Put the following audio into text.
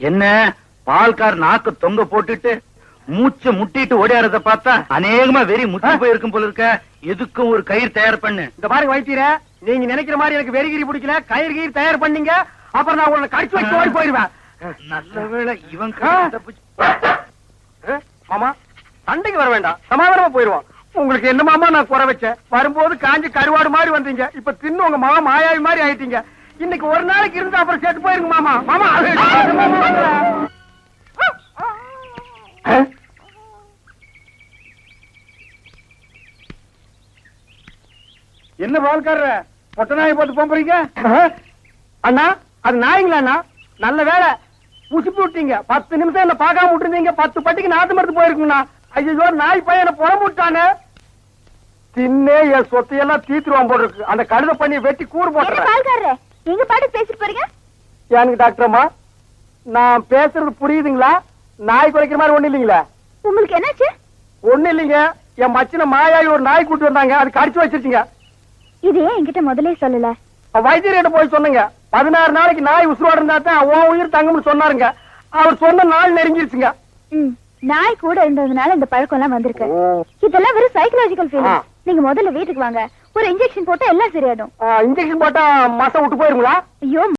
என்ன பால்கார் நாக்கு தொங்க போட்டுட்டு மூச்ச முட்டிட்டு ஓடியாரத பார்த்தா அநேகமா வெறி முத்தி போயிருக்கும் போல இருக்க. எதுக்கும் ஒரு கயிறு தயார் பண்ணு. இந்த பாருங்க வைத்தீர நீங்க நினைக்கிற மாதிரி எனக்கு வெறிகிரி பிடிக்கல கயிறு கயிறு தயார் பண்ணீங்க அப்புறம் நான் உங்களை கடிச்சு வச்சு ஓடி போயிருவேன் நல்ல இவன் தப்பிச்சு. ஆ, மாமா சண்டைக்கு வர வேண்டாம் சமாதானமா போயிருவோம் உங்களுக்கு என்ன மாமா நான் குறை வச்சேன்? வரும்போது காஞ்சி கருவாடு மாதிரி வந்தீங்க. இப்ப தின்னு உங்க மாமா மாயாவி மாதிரி ஆயிட்டீங்க. இன்னைக்கு ஒரு நாளைக்கு இருந்தா அப்புறம் செத்து போயிருங்க மாமா. மாமா? என்ன பால்காரர பொட்ட நாயை போட்டு போம்பறீங்க? அண்ணா அது நாய்ங்களா அண்ணா? நல்ல வேலை உசுப்பி விட்டீங்க பத்து நிமிஷம் என்ன பார்க்காம விட்டுருந்தீங்க. பத்து பட்டிக்கு நாத்து மருந்து போயிருக்குங்கண்ணா. ஐயோ நாய் பையனை புறம் விட்டானே. தின்னே என் சொத்தையெல்லாம் தீத்துருவான் போல இருக்கு. அந்த கழுத பண்ணி வெட்டி கூறு என்ன எங்க பாட்டு பேசிட்டு போறீங்க? எனக்கு டாக்டர்மா நான் பேசுறது புரியுதுங்களா? நாய் குறைக்கிற மாதிரி ஒண்ணு இல்லைங்களா? உங்களுக்கு என்னாச்சு? ஒண்ணு இல்லைங்க. என் மச்சின மாயாவி ஒரு நாய் கூட்டு வந்தாங்க. அது கடிச்சு வச்சிருச்சுங்க. இது ஏன் என்கிட்ட முதல்ல சொல்லல? வைத்தியர்கிட்ட போய் சொன்னங்க. பதினாறு நாளைக்கு நாய் உசுரோட இருந்தா தான் உன் உயிர் தங்கும்னு சொன்னாருங்க. அவர் சொன்ன நாள் நெருங்கிருச்சுங்க. நாய் கூட இருந்ததுனால இந்த பழக்கம் எல்லாம் வந்திருக்கு இதெல்லாம் வெறும் சைக்கலாஜிக்கல். ஃபீலிங் நீங்க முதல்ல வீட்டுக்கு வாங்க. ஒரு இன்ஜெக்ஷன் போட்டா எல்லாம் சரியாயிடும். இன்ஜெக்ஷன் போட்டா மசம் விட்டு போயிருங்களா? ஐயோ